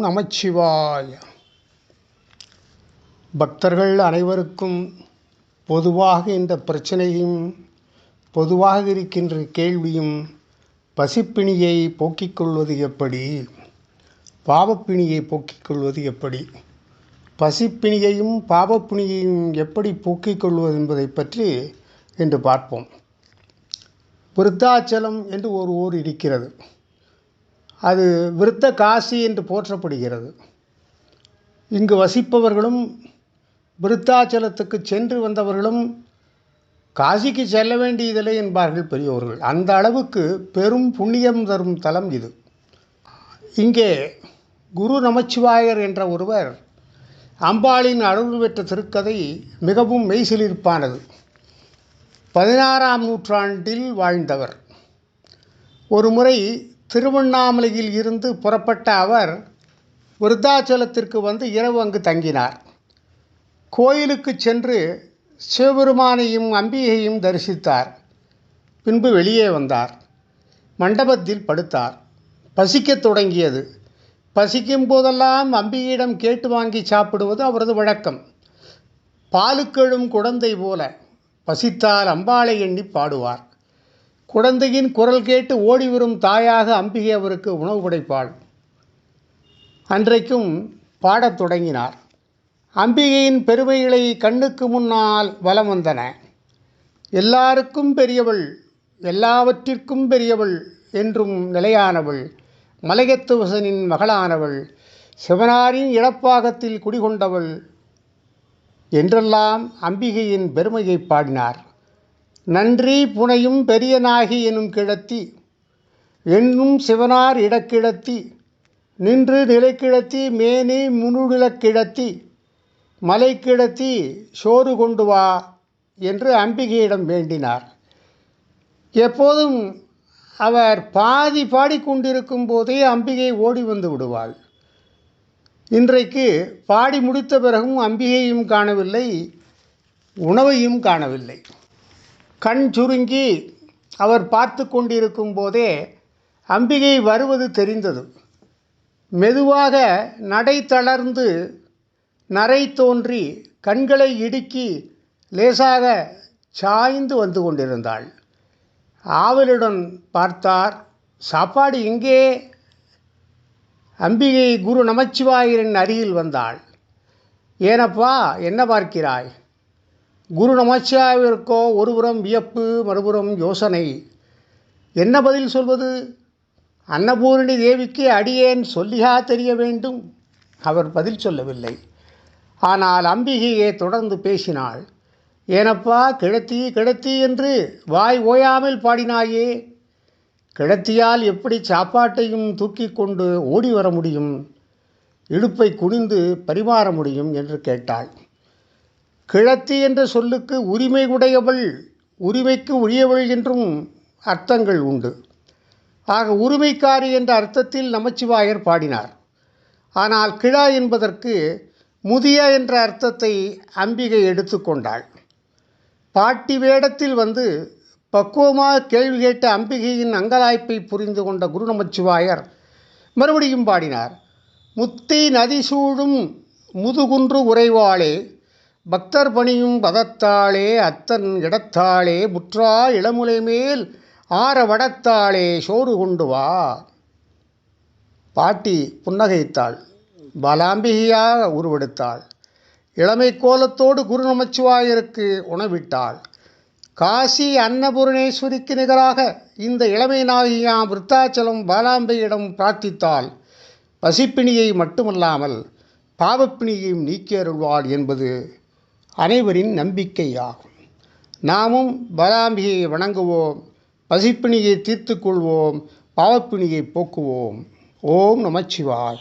நமச்சிவாய பக்தர்கள் அனைவருக்கும் பொதுவாக இந்த பிரச்சனையும் பொதுவாக இருக்கின்ற கேள்வியும் பசிப்பிணியை போக்கிக் கொள்வது எப்படி? பாவப்பிணியை போக்கிக் கொள்வது எப்படி? பசிப்பிணியையும் பாவப்பிணியையும் எப்படி போக்கிக் கொள்வது என்பதை பற்றி இன்று பார்ப்போம். விருத்தாச்சலம் என்று ஒரு ஊர் இருக்கிறது. அது விருத்த காசி என்று போற்றப்படுகிறது. இங்கு வசிப்பவர்களும் விருத்தாச்சலத்துக்கு சென்று வந்தவர்களும் காசிக்கு செல்ல வேண்டியதில்லை என்பார்கள் பெரியோர்கள். அந்த அளவுக்கு பெரும் புண்ணியம் தரும் தலம் இது. இங்கே குரு நமச்சிவாயர் என்ற ஒருவர் அம்பாளின் அருள் பெற்ற திருக்கதை மிகவும் மெய்சிலிருப்பானது. பதினாறாம் நூற்றாண்டில் வாழ்ந்தவர். ஒரு முறை திருவண்ணாமலையில் இருந்து புறப்பட்ட அவர் விருத்தாச்சலத்திற்கு வந்து இரவு அங்கு தங்கினார். கோயிலுக்கு சென்று சிவபெருமானையும் அம்பிகையும் தரிசித்தார். பின்பு வெளியே வந்தார். மண்டபத்தில் படுத்தார். பசிக்கத் தொடங்கியது. பசிக்கும் போதெல்லாம் அம்பிகையிடம் கேட்டு வாங்கி சாப்பிடுவது அவரது வழக்கம். பாலுக்கெழும் குழந்தை போல பசித்தால் அம்பாளை எண்ணி பாடுவார். குழந்தையின் குரல் கேட்டு ஓடி வரும் தாயாக அம்பிகை அவருக்கு உணவு படைப்பாள். அன்றைக்கும் பாடத் தொடங்கினார். அம்பிகையின் பெருமைகளை கண்ணுக்கு முன்னால் வலம் வந்தன. எல்லாருக்கும் பெரியவள் எல்லாவற்றிற்கும் பெரியவள் என்றும் நிலையானவள் மலையத்துவசனின் மகளானவள் சிவனாரின் இழப்பாகத்தில் குடிகொண்டவள் என்றெல்லாம் அம்பிகையின் பெருமையை பாடினார். நன்றி புனையும் பெரியனாகி எனும் கிழத்தி என்னும் சிவனார் இடக்கிழத்தி நின்று நிலைக்கிழத்தி மேனி முனுடிலக்கிழத்தி மலை கிழத்தி சோறு கொண்டு வா என்று அம்பிகையிடம் வேண்டினார். எப்போதும் அவர் பாதி பாடிக்கொண்டிருக்கும் போதே அம்பிகை ஓடி வந்து விடுவாள். இன்றைக்கு பாடி முடித்த பிறகும் அம்பிகையும் காணவில்லை உணவையும் காணவில்லை. கண் சுருங்கி அவர் பார்த்து கொண்டிருக்கும் போதே அம்பிகை வருவது தெரிந்தது. மெதுவாக நடை தளர்ந்து நரை தோன்றி கண்களை இடுக்கி லேசாக சாய்ந்து வந்து கொண்டிருந்தாள். ஆவலுடன் பார்த்தார் சாப்பாடு எங்கே? அம்பிகை குரு நமச்சிவாயரின் அருகில் வந்தாள். ஏனப்பா என்ன பார்க்கிறாய்? குரு நமச்சிவாயருக்கோ ஒருபுறம் வியப்பு மறுபுறம் யோசனை. என்ன பதில் சொல்வது? அன்னபூரணி தேவிக்கு அடியேன் சொல்லியா தெரிய வேண்டும்? அவர் பதில் சொல்லவில்லை. ஆனால் அம்பிகையே தொடர்ந்து பேசினாள். ஏனப்பா கிழத்தி கிழத்தி என்று வாய் ஓயாமல் பாடினாயே. கிழத்தியால் எப்படி சாப்பாட்டையும் தூக்கி கொண்டு ஓடி வர முடியும்? இடுப்பை குனிந்து பரிமாற முடியும் என்று கேட்டாள். கிழத்தி என்ற சொல்லுக்கு உரிமை உடையவள் உரிமைக்கு உரியவள் என்றும் அர்த்தங்கள் உண்டு. ஆக உரிமைக்காரி என்ற அர்த்தத்தில் நமச்சிவாயர் பாடினார். ஆனால் கிழா என்பதற்கு முதிய என்ற அர்த்தத்தை அம்பிகை எடுத்துக்கொண்டாள் பாட்டி வேடத்தில் வந்து பக்குவமாக கேள்வி கேட்ட அம்பிகையின் அங்கலாய்ப்பை புரிந்து கொண்ட குரு நமச்சிவாயர் மறுபடியும் பாடினார் முத்தி நதி சூழும் முதுகுன்று உறைவாளே பக்தர் பணியும் பதத்தாளே அத்தன் இடத்தாளே முற்றா இளமுலை மேல் ஆற வடத்தாளே சோறு கொண்டு வா. பாட்டி புன்னகைத்தாள். பலாம்பிகையாக உருவெடுத்தாள். இளமை கோலத்தோடு குரு நமச்சிவாயருக்கு உணவிட்டாள். காசி அன்னபூரணேஸ்வரிக்கு நிகராக இந்த இளமை நாகியாம் விருத்தாச்சலம் பாலாம்பையிடம் பிரார்த்தித்தாள். பசிப்பிணியை மட்டுமல்லாமல் பாவப்பிணியையும் நீக்கி அருள்வாள் என்பது அனைவரின் நம்பிக்கையாகும். நாமும் பராம்பிகையை வணங்குவோம் பசிப்பிணியை தீர்த்து கொள்வோம் பாவப்பிணியை போக்குவோம். ஓம் நமச்சிவாய.